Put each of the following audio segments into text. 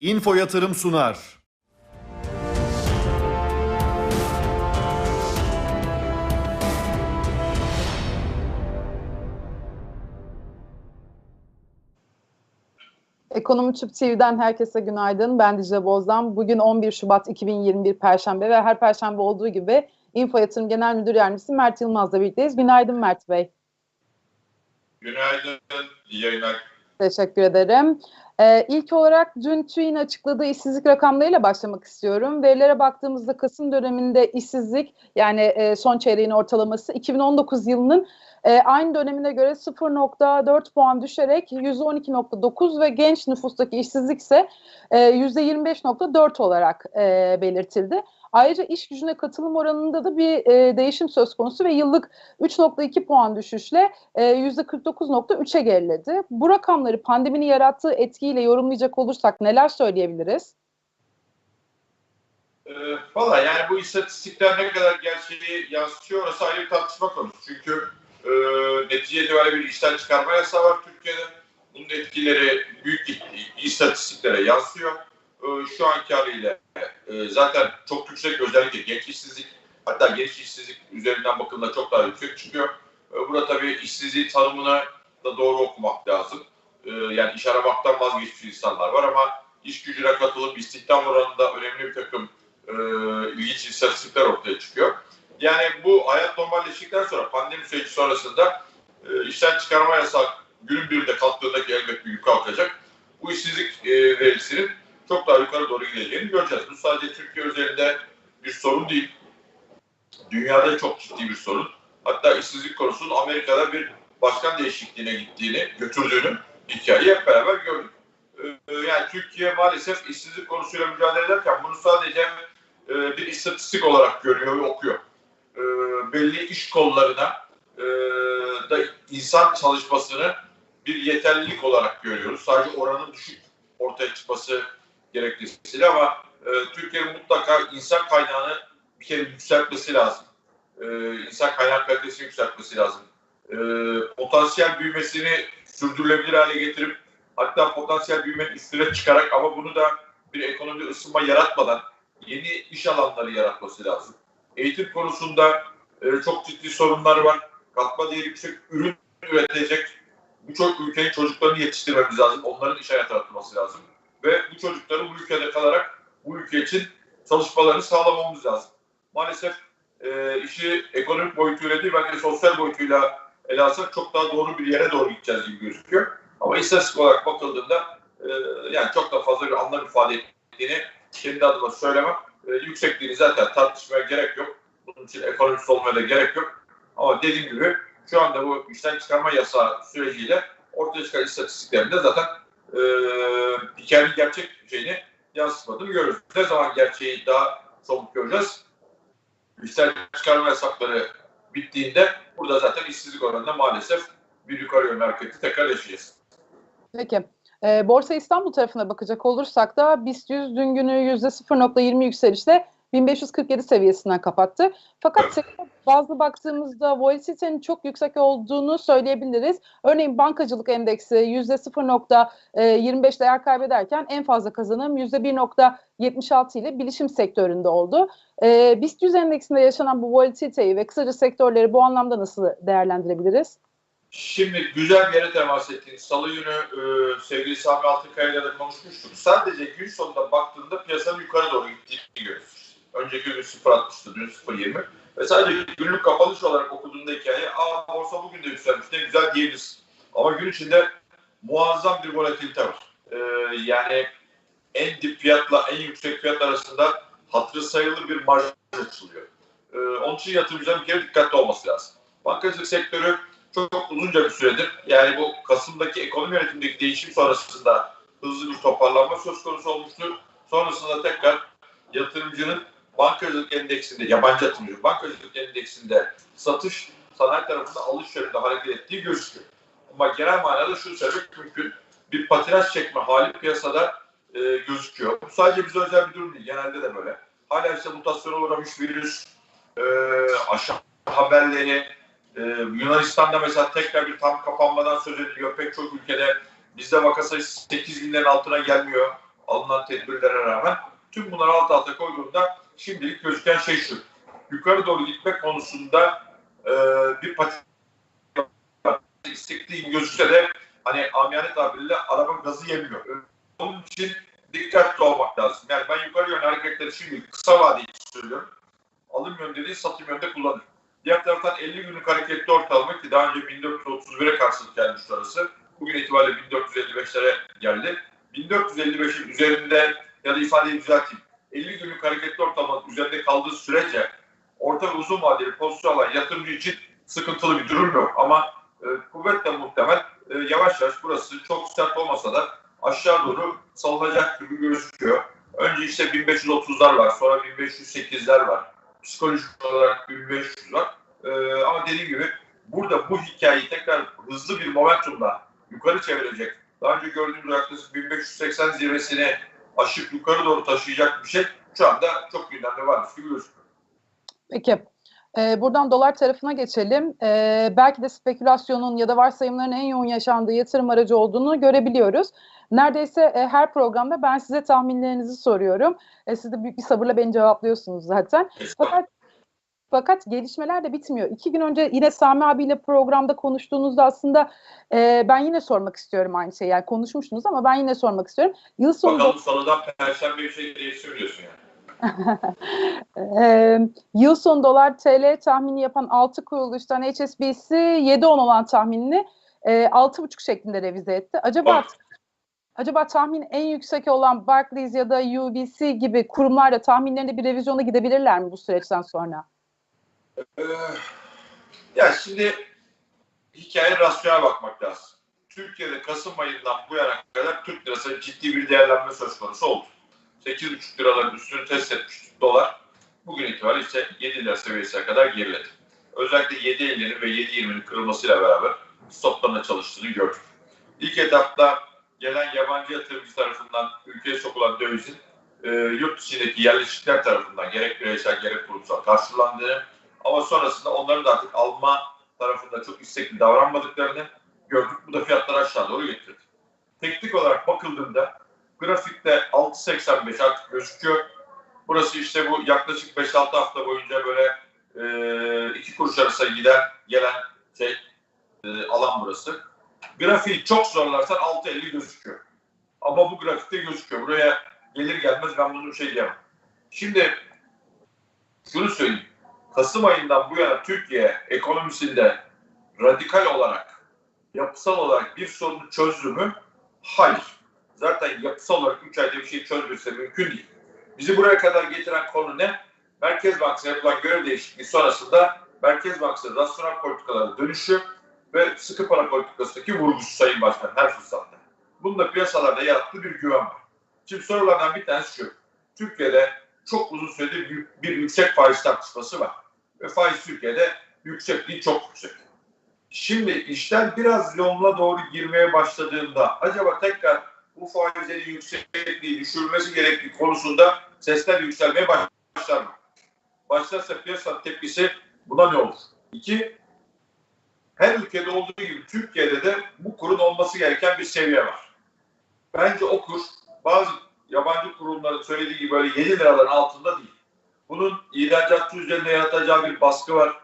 Info Yatırım sunar. Ekonomi Tüp TV'den herkese günaydın. Ben Dicle Bozdan. Bugün 11 Şubat 2021 Perşembe ve her Perşembe olduğu gibi Info Yatırım Genel Müdür Yardımcısı Mert Yılmaz'la birlikteyiz. Günaydın Mert Bey. Günaydın, iyi yayınlar. Teşekkür ederim. Ee, ilk olarak dün TÜİ'nin açıkladığı işsizlik rakamlarıyla başlamak istiyorum. Verilere baktığımızda Kasım döneminde işsizlik yani e, son çeyreğin ortalaması 2019 yılının e, aynı dönemine göre 0.4 puan düşerek %12.9 ve genç nüfustaki işsizlik ise e, %25.4 olarak e, belirtildi. Ayrıca iş gücüne katılım oranında da bir e, değişim söz konusu ve yıllık 3.2 puan düşüşle e, %49.3'e geriledi. Bu rakamları pandeminin yarattığı etkiyle yorumlayacak olursak neler söyleyebiliriz? Ee, Valla yani bu istatistikler ne kadar gerçeği yansıtıyor orası ayrı bir tartışma konusu. Çünkü e, netice itibariyle bir işten çıkarma yasağı var Türkiye'de. Bunun etkileri büyük istatistiklere yansıyor. E, şu anki haliyle e, zaten çok yüksek özellikle genç işsizlik hatta genç işsizlik üzerinden bakıldığında çok daha yüksek çıkıyor. E, burada tabii işsizliği tanımını da doğru okumak lazım. E, yani iş aramaktan vazgeçmiş insanlar var ama iş gücüne katılıp istihdam oranında önemli bir takım e, ilginç istatistikler ortaya çıkıyor. Yani bu hayat normalleştikten sonra pandemi süreci sonrasında e, işten çıkarma yasağı günün birinde kalktığında ki elbet bir yük kalkacak. Bu işsizlik e, verisinin çok daha yukarı doğru gideceğini göreceğiz. Bu sadece Türkiye üzerinde bir sorun değil. Dünyada çok ciddi bir sorun. Hatta işsizlik konusunun Amerika'da bir başkan değişikliğine gittiğini, götürdüğünü hikayeyi hep beraber gördük. Ee, yani Türkiye maalesef işsizlik konusuyla mücadele ederken bunu sadece e, bir istatistik olarak görüyor ve okuyor. Ee, belli iş kollarına e, da insan çalışmasını bir yeterlilik olarak görüyoruz. Sadece oranın düşük ortaya çıkması gerekçesiyle ama e, Türkiye'nin mutlaka insan kaynağını bir kere yükseltmesi lazım. İnsan kaynak kalitesini yükseltmesi lazım. Potansiyel büyümesini sürdürülebilir hale getirip hatta potansiyel büyümenin üstüne çıkarak ama bunu da bir ekonomide ısınma yaratmadan yeni iş alanları yaratması lazım. Eğitim konusunda e, çok ciddi sorunlar var. Katma değeri yüksek ürün üretecek birçok ülkenin çocuklarını yetiştirmemiz lazım. Onların iş hayatına atılması lazım. Ve bu çocukları bu ülkede kalarak bu ülke için çalışmalarını sağlamamız lazım. Maalesef e, işi ekonomik boyutuyla değil belki sosyal boyutuyla ele alsak çok daha doğru bir yere doğru gideceğiz gibi gözüküyor. Ama istatistik olarak bakıldığında e, yani çok da fazla bir anlam ifade ettiğini kendi adıma söylemem. E, yüksekliğini zaten tartışmaya gerek yok. Bunun için ekonomist olmaya da gerek yok. Ama dediğim gibi şu anda bu işten çıkarma yasağı süreciyle ortaya çıkan istatistiklerinde zaten e, hikayenin gerçek şeyini yansıtmadığını görüyoruz. Ne zaman gerçeği daha somut göreceğiz? İşten çıkarma yasakları bittiğinde burada zaten işsizlik oranında maalesef bir yukarı yönlü hareketi tekrar yaşayacağız. Peki. E, Borsa İstanbul tarafına bakacak olursak da BIST 100 dün günü %0.20 yükselişle 1547 seviyesinden kapattı. Fakat bazı baktığımızda volatilitenin çok yüksek olduğunu söyleyebiliriz. Örneğin bankacılık endeksi %0.25 değer kaybederken en fazla kazanım %1.76 ile bilişim sektöründe oldu. E, BIST 100 endeksinde yaşanan bu volatiliteyi ve kısaca sektörleri bu anlamda nasıl değerlendirebiliriz? Şimdi güzel bir yere temas ettiğiniz salı günü e, sevgili Sami Altınkaya ile de konuşmuştuk. Sadece gün sonunda baktığında piyasanın yukarı doğru. Önceki gün 0.60'tı, dün 0.20. Ve sadece günlük kapanış olarak okuduğunda hikaye, aa borsa bugün de yükselmiş ne güzel diyebiliriz. Ama gün içinde muazzam bir volatilite var. E, yani en dip fiyatla en yüksek fiyat arasında hatırı sayılı bir marj açılıyor. E, onun için yatırımcıların bir kere dikkatli olması lazım. Bankacılık sektörü çok, uzunca bir süredir yani bu Kasım'daki ekonomi yönetimindeki değişim sonrasında hızlı bir toparlanma söz konusu olmuştur. Sonrasında tekrar yatırımcının bankacılık endeksinde, yabancı yatırımcı bankacılık endeksinde satış, sanayi tarafında alış yönünde hareket ettiği gözüküyor. Ama genel manada şu söylemek mümkün. Bir patinaj çekme hali piyasada e, gözüküyor. Bu sadece bize özel bir durum değil. Genelde de böyle. Hala işte mutasyona uğramış virüs, e, aşağı haberleri, ee, Yunanistan'da mesela tekrar bir tam kapanmadan söz ediliyor. Pek çok ülkede bizde vaka sayısı 8 binlerin altına gelmiyor. alınan tedbirlere rağmen tüm bunları alt alta koyduğunda şimdilik gözüken şey şu. Yukarı doğru gitmek konusunda e, bir patik istekli gözükse de hani amiyane tabiriyle araba gazı yemiyor. Onun için dikkatli olmak lazım. Yani ben yukarı yönlü hareketleri şimdi kısa vade için söylüyorum. Alım yönde değil satım yönde kullanırım. Diğer taraftan 50 günlük hareketli ortalama ki daha önce 1431'e karşılık gelmiş orası. Bugün itibariyle 1455'lere geldi. 1455'in üzerinde ya da ifadeyi düzelteyim. 50 günlük hareketli ortalamanın üzerinde kaldığı sürece orta ve uzun vadeli pozisyon alan yatırımcı için sıkıntılı bir durum yok. Ama e, kuvvetle muhtemel e, yavaş yavaş burası çok sert olmasa da aşağı doğru salınacak gibi gözüküyor. Önce işte 1530'lar var, sonra 1508'ler var. Psikolojik olarak 1500 var. E, ama dediğim gibi burada bu hikayeyi tekrar hızlı bir momentumla yukarı çevirecek. Daha önce gördüğümüz yaklaşık 1580 zirvesini aşıp yukarı doğru taşıyacak bir şey şu anda çok gündemde varmış gibi gözüküyor. Peki. Ee, buradan dolar tarafına geçelim. Ee, belki de spekülasyonun ya da varsayımların en yoğun yaşandığı yatırım aracı olduğunu görebiliyoruz. Neredeyse e, her programda ben size tahminlerinizi soruyorum. E, siz de büyük bir sabırla beni cevaplıyorsunuz zaten. Fakat fakat gelişmeler de bitmiyor. İki gün önce yine Sami abiyle programda konuştuğunuzda aslında e, ben yine sormak istiyorum aynı şeyi. Yani konuşmuştunuz ama ben yine sormak istiyorum. Yıl sonunda... Bakalım sonradan perşembe bir şey değişiyor diyorsun yani. e, yıl son dolar TL tahmini yapan 6 kuruluştan HSBC 7-10 olan tahminini e, 6,5 şeklinde revize etti. Acaba Bak. acaba tahmin en yüksek olan Barclays ya da UBC gibi kurumlarla tahminlerinde bir revizyona gidebilirler mi bu süreçten sonra? Ee, ya şimdi hikaye rasyonel bakmak lazım. Türkiye'de Kasım ayından bu yana kadar Türk lirası ciddi bir değerlenme söz konusu oldu. 8,5 liraların üstünü test etmiştik dolar. Bugün itibariyle işte 7 lira seviyesine kadar geriledi. Özellikle 7.50'nin ve 7.20'nin kırılmasıyla beraber stoplarına çalıştığını gördük. İlk etapta gelen yabancı yatırımcı tarafından ülkeye sokulan dövizin e, yurt içindeki yerleşikler tarafından gerek bireysel gerek kurumsal karşılandığını ama sonrasında onların da artık alma tarafında çok istekli davranmadıklarını gördük. Bu da fiyatları aşağı doğru getirdi. Teknik olarak bakıldığında grafikte 6.85 artık gözüküyor. Burası işte bu yaklaşık 5-6 hafta boyunca böyle e, iki kuruş arasında giden gelen şey e, alan burası. Grafiği çok zorlarsan 6.50 gözüküyor. Ama bu grafikte gözüküyor. Buraya gelir gelmez ben bunu şey diyemem. Şimdi şunu söyleyeyim. Kasım ayından bu yana Türkiye ekonomisinde radikal olarak, yapısal olarak bir sorunu çözdü mü? Hayır. Zaten yapısal olarak 3 ayda bir şey çözmesi mümkün değil. Bizi buraya kadar getiren konu ne? Merkez Bankası'na yapılan görev değişikliği sonrasında Merkez Bankası rasyonel politikalara dönüşü ve sıkı para politikasındaki vurgusu Sayın Başkan her fırsatta. Bunun da piyasalarda yarattığı bir güven var. Şimdi sorulardan bir tanesi şu. Türkiye'de çok uzun süredir bir, bir yüksek faiz tartışması var. Ve faiz Türkiye'de yüksek değil çok yüksek. Şimdi işler biraz yoluna doğru girmeye başladığında acaba tekrar bu faizlerin yüksekliği düşürülmesi gerektiği konusunda sesler yükselmeye başlar mı? Başlarsa piyasa tepkisi buna ne olur? İki, her ülkede olduğu gibi Türkiye'de de bu kurun olması gereken bir seviye var. Bence o kur bazı yabancı kurumların söylediği gibi böyle 7 liraların altında değil. Bunun ihracatçı üzerinde yaratacağı bir baskı var.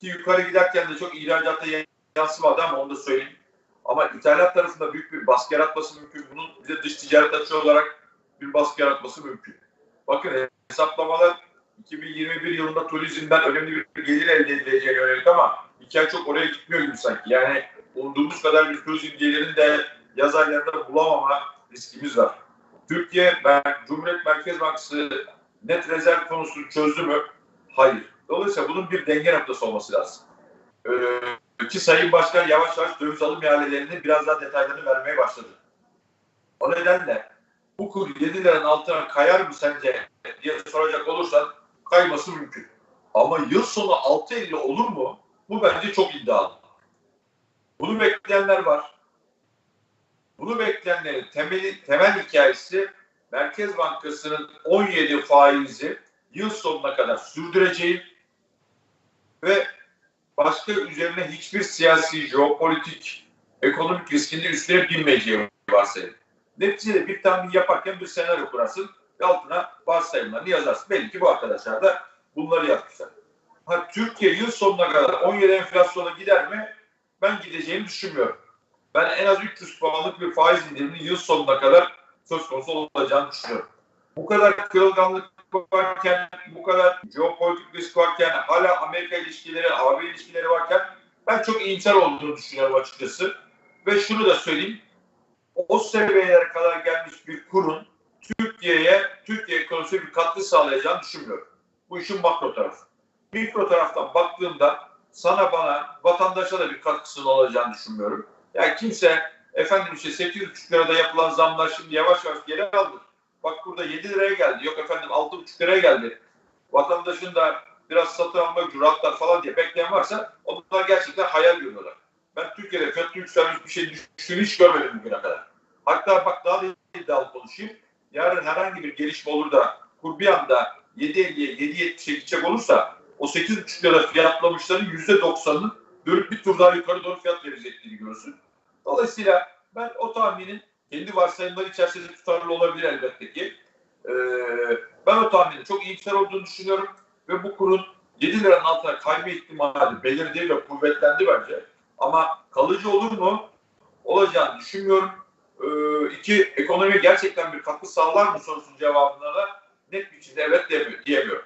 Ki yukarı giderken de çok ihracatta yansımadı ama onu da söyleyeyim. Ama ithalat tarafında büyük bir baskı yaratması mümkün. Bunun bize dış ticaret açığı olarak bir baskı yaratması mümkün. Bakın hesaplamalar 2021 yılında turizmden önemli bir gelir elde edileceğine yönelik ama hikaye çok oraya gitmiyor gibi sanki. Yani umduğumuz kadar bir turizm gelirini de yaz aylarında bulamama riskimiz var. Türkiye, Cumhuriyet Merkez Bankası net rezerv konusunu çözdü mü? Hayır. Dolayısıyla bunun bir denge noktası olması lazım. Ee, ki Sayın Başkan yavaş yavaş döviz alım ihalelerinin biraz daha detaylarını vermeye başladı. O nedenle bu kur 7 liranın altına kayar mı sence diye soracak olursan kayması mümkün. Ama yıl sonu 6.50 olur mu? Bu bence çok iddialı. Bunu bekleyenler var. Bunu bekleyenlerin temeli, temel hikayesi Merkez Bankası'nın 17 faizi yıl sonuna kadar sürdüreceği ve başka üzerine hiçbir siyasi, jeopolitik, ekonomik riskinde üstüne binmeyeceği varsayılır. Neticede bir tahmin yaparken bir senaryo kurarsın ve altına varsayımlarını yazarsın. Belli ki bu arkadaşlar da bunları yapmışlar. Ha, Türkiye yıl sonuna kadar 17 enflasyona gider mi? Ben gideceğini düşünmüyorum. Ben en az 300 puanlık bir faiz indiriminin yıl sonuna kadar söz konusu olacağını düşünüyorum. Bu kadar kırılganlık varken, bu kadar jeopolitik risk varken, hala Amerika ilişkileri, AB ilişkileri varken ben çok iyimser olduğunu düşünüyorum açıkçası. Ve şunu da söyleyeyim. O seviyelere kadar gelmiş bir kurun Türkiye'ye, Türkiye ekonomisine bir katkı sağlayacağını düşünmüyorum. Bu işin makro tarafı. Mikro taraftan baktığımda sana bana, vatandaşa da bir katkısının olacağını düşünmüyorum. Yani kimse efendim işte 8,5 lirada yapılan zamlar şimdi yavaş yavaş geri aldı. Bak burada 7 liraya geldi. Yok efendim 6,5 liraya geldi. Vatandaşın da biraz satın alma cüratlar falan diye bekleyen varsa onlar gerçekten hayal görüyorlar. Ben Türkiye'de fiyatı yükselmiş bir şey düştüğünü hiç görmedim bugüne kadar. Hatta bak daha da iddialı konuşayım. Yarın herhangi bir gelişme olur da kur bir anda 7.50'ye 7.70'e gidecek olursa o 8.5 lira fiyatlamışların %90'ının dönüp bir tur daha yukarı doğru fiyat verecekliğini görürsün. Dolayısıyla ben o tahminin kendi varsayımları içerisinde tutarlı olabilir elbette ki. Ee, ben o tahminin çok iyimser olduğunu düşünüyorum ve bu kurun 7 liranın altına kayma ihtimali belirdi ve kuvvetlendi bence. Ama kalıcı olur mu? Olacağını düşünmüyorum. Ee, iki, ekonomiye gerçekten bir katkı sağlar mı sorusunun cevabına da net biçimde evet diyemiyorum.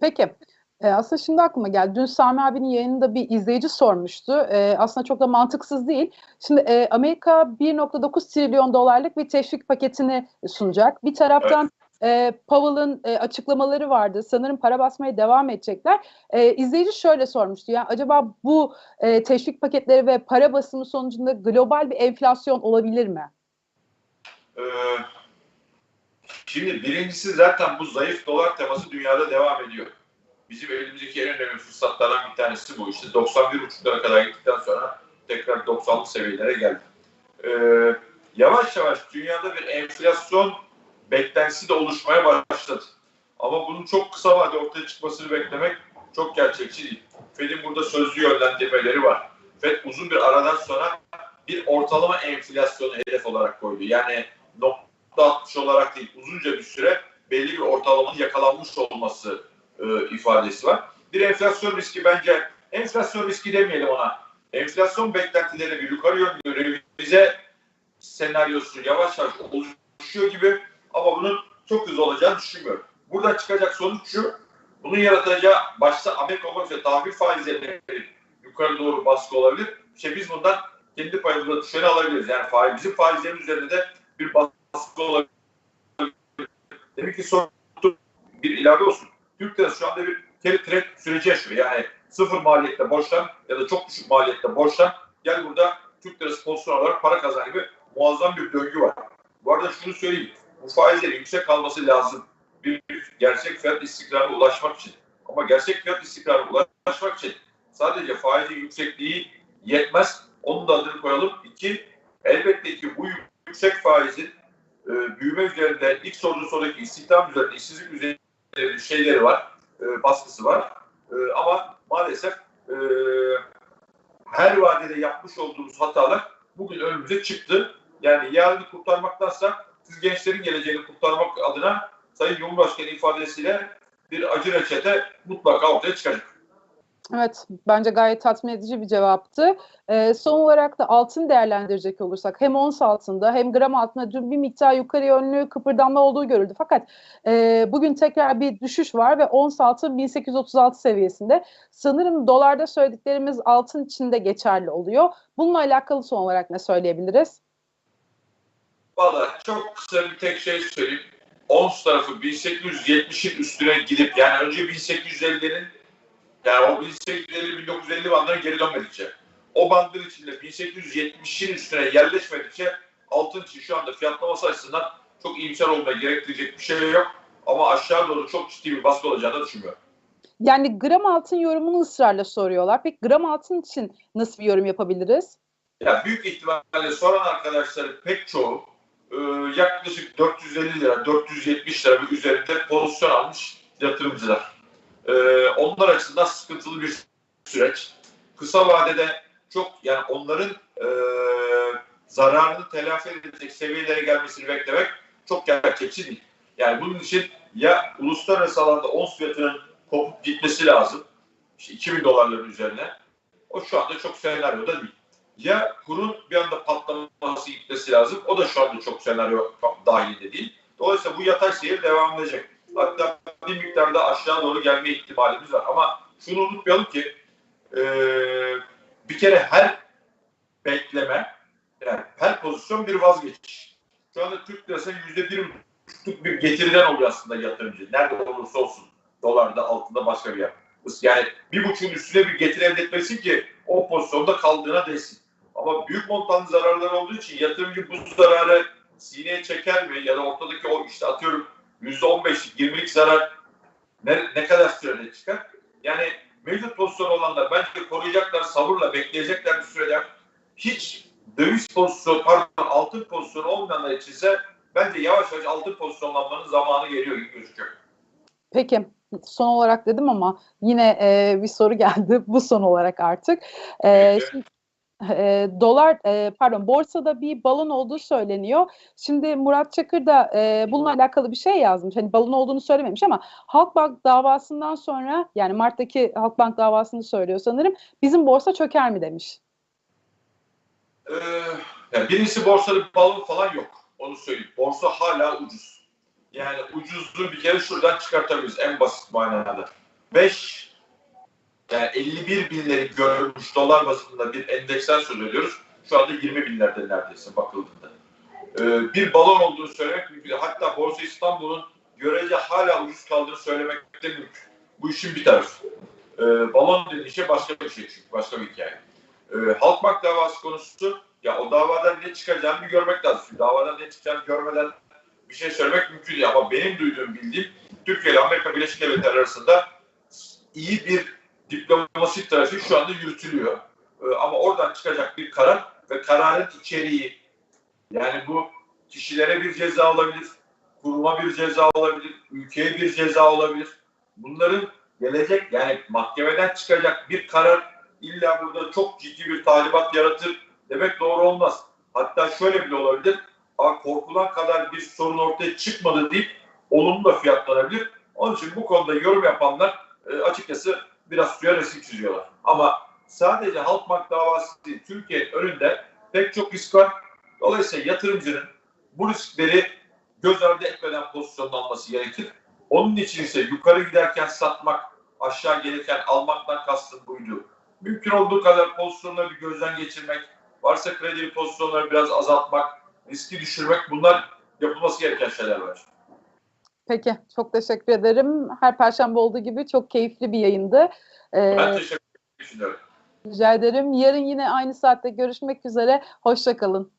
Peki. E, aslında şimdi aklıma geldi. Dün Sami abinin yayınında bir izleyici sormuştu. E, aslında çok da mantıksız değil. Şimdi e, Amerika 1.9 trilyon dolarlık bir teşvik paketini sunacak. Bir taraftan evet. e, Powell'ın e, açıklamaları vardı. Sanırım para basmaya devam edecekler. E, izleyici şöyle sormuştu. Ya acaba bu e, teşvik paketleri ve para basımı sonucunda global bir enflasyon olabilir mi? Ee, şimdi birincisi zaten bu zayıf dolar teması dünyada devam ediyor bizim elimizdeki en önemli fırsatlardan bir tanesi bu. İşte 91,5 lira kadar gittikten sonra tekrar 90'lı seviyelere geldi. Ee, yavaş yavaş dünyada bir enflasyon beklentisi de oluşmaya başladı. Ama bunun çok kısa vade ortaya çıkmasını beklemek çok gerçekçi değil. Fed'in burada sözlü yönlendirmeleri var. Fed uzun bir aradan sonra bir ortalama enflasyonu hedef olarak koydu. Yani nokta 60 olarak değil uzunca bir süre belli bir ortalamanın yakalanmış olması e, ifadesi var. Bir enflasyon riski bence enflasyon riski demeyelim ona. Enflasyon beklentileri bir yukarı yönlü revize senaryosu yavaş yavaş oluşuyor gibi ama bunun çok hızlı olacağını düşünmüyorum. Buradan çıkacak sonuç şu. Bunun yaratacağı başta Amerika olmak üzere tahvil faizleri yukarı doğru baskı olabilir. İşte biz bundan kendi payımıza düşeni alabiliriz. Yani faiz, bizim faizlerin üzerinde de bir baskı olabilir. Demek ki son bir ilave olsun. Türk lirası şu anda bir carry trade süreci yaşıyor. Yani sıfır maliyette borçlan ya da çok düşük maliyette borçlan gel burada Türk lirası pozisyon olarak para kazan gibi muazzam bir döngü var. Bu arada şunu söyleyeyim. Bu faizlerin yüksek kalması lazım. Bir gerçek fiyat istikrarına ulaşmak için. Ama gerçek fiyat istikrarına ulaşmak için sadece faizin yüksekliği yetmez. Onun da adını koyalım. İki, elbette ki bu yüksek faizin e, büyüme üzerinde ilk sorduğu sorudaki istihdam üzerinde, işsizlik üzerinde şeyleri var, e, baskısı var. E, ama maalesef e, her vadede yapmış olduğumuz hatalar bugün önümüze çıktı. Yani yarını kurtarmaktansa siz gençlerin geleceğini kurtarmak adına Sayın Cumhurbaşkanı ifadesiyle bir acı reçete mutlaka ortaya çıkacak. Evet, bence gayet tatmin edici bir cevaptı. Ee, son olarak da altın değerlendirecek olursak hem ons altında hem gram altında dün bir miktar yukarı yönlü kıpırdanma olduğu görüldü. Fakat e, bugün tekrar bir düşüş var ve ons altın 1836 seviyesinde. Sanırım dolarda söylediklerimiz altın için de geçerli oluyor. Bununla alakalı son olarak ne söyleyebiliriz? Valla çok kısa bir tek şey söyleyeyim. Ons tarafı 1870'in üstüne gidip yani önce 1850'lerin yani o 1850-1950 bandına geri dönmedikçe, o bandın içinde 1870'in üstüne yerleşmedikçe altın için şu anda fiyatlaması açısından çok iyimser olmaya gerektirecek bir şey yok. Ama aşağı doğru çok ciddi bir baskı olacağını düşünmüyorum. Yani gram altın yorumunu ısrarla soruyorlar. Peki gram altın için nasıl bir yorum yapabiliriz? Ya büyük ihtimalle soran arkadaşların pek çoğu e, yaklaşık 450 lira, 470 lira üzerinde pozisyon almış yatırımcılar e, onlar açısından sıkıntılı bir süreç. Kısa vadede çok yani onların e, zararını telafi edecek seviyelere gelmesini beklemek çok gerçekçi değil. Yani bunun için ya uluslararası alanda ons fiyatının kopup gitmesi lazım. İşte 2000 dolarların üzerine. O şu anda çok senaryoda değil. Ya kurun bir anda patlaması gitmesi lazım. O da şu anda çok senaryo dahilinde değil. Dolayısıyla bu yatay seyir devam edecek. Hatta bir miktarda aşağı doğru gelme ihtimalimiz var. Ama şunu unutmayalım ki eee, bir kere her bekleme, yani her pozisyon bir vazgeçiş. Şu anda Türk lirasının yüzde bir buçukluk bir getiriden oluyor aslında yatırımcı. Nerede olursa olsun. Dolarda, altında başka bir yer. Yani bir buçuğun üstüne bir getiri elde etmesin ki o pozisyonda kaldığına değsin. Ama büyük montanlı zararlar olduğu için yatırımcı bu zararı sineye çeker mi? Ya da ortadaki o işte atıyorum yüzde on beşlik, yirmilik zarar ne, ne kadar sürede çıkar? Yani mevcut pozisyon olanlar bence koruyacaklar, sabırla bekleyecekler bir sürede. Hiç döviz pozisyonu, pardon altın pozisyonu olmayanlar için ise bence yavaş yavaş altın pozisyonlanmanın zamanı geliyor gibi gözüküyor. Peki son olarak dedim ama yine e, bir soru geldi bu son olarak artık. E, Peki. şimdi, e, dolar e, pardon borsada bir balon olduğu söyleniyor. Şimdi Murat Çakır da e, bununla alakalı bir şey yazmış. Hani balon olduğunu söylememiş ama Halkbank davasından sonra yani Mart'taki Halkbank davasını söylüyor sanırım. Bizim borsa çöker mi demiş. Ee, yani birincisi borsada bir balon falan yok. Onu söyleyeyim. Borsa hala ucuz. Yani ucuzluğu bir kere şuradan çıkartabiliriz en basit manada. 5 yani 51 binleri görmüş dolar bazında bir endeksten söz ediyoruz. Şu anda 20 binlerde neredeyse bakıldığında. Ee, bir balon olduğunu söylemek mümkün. Hatta Borsa İstanbul'un görece hala ucuz kaldığını söylemek de mümkün. Bu işin bir tarafı. Ee, balon dediğin şey başka bir şey çünkü. Başka bir hikaye. Ee, Halkbank davası konusu ya o davadan ne çıkacağını bir görmek lazım. Şimdi davadan ne çıkacağını görmeden bir şey söylemek mümkün değil. Ama benim duyduğum, bildiğim Türkiye ile Amerika Birleşik Devletleri arasında iyi bir diplomasi trafiği şu anda yürütülüyor. Ee, ama oradan çıkacak bir karar ve kararın içeriği yani bu kişilere bir ceza olabilir, kuruma bir ceza olabilir, ülkeye bir ceza olabilir. Bunların gelecek yani mahkemeden çıkacak bir karar illa burada çok ciddi bir talibat yaratır demek doğru olmaz. Hatta şöyle bile olabilir. "Aa, Korkulan kadar bir sorun ortaya çıkmadı deyip olumlu da fiyatlanabilir. Onun için bu konuda yorum yapanlar e, açıkçası biraz suya resim çiziyorlar. Ama sadece Halkbank davası Türkiye'nin önünde pek çok risk var. Dolayısıyla yatırımcının bu riskleri göz ardı etmeden pozisyonlanması gerekir. Onun için ise yukarı giderken satmak, aşağı gelirken almaktan kastım buydu. Mümkün olduğu kadar pozisyonları bir gözden geçirmek, varsa kredili pozisyonları biraz azaltmak, riski düşürmek bunlar yapılması gereken şeyler var. Peki çok teşekkür ederim. Her perşembe olduğu gibi çok keyifli bir yayındı. Ee, Ben teşekkür ederim. rica ederim. Yarın yine aynı saatte görüşmek üzere. Hoşçakalın.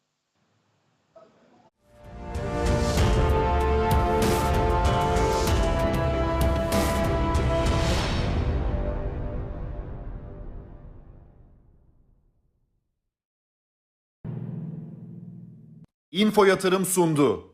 Info Yatırım sundu.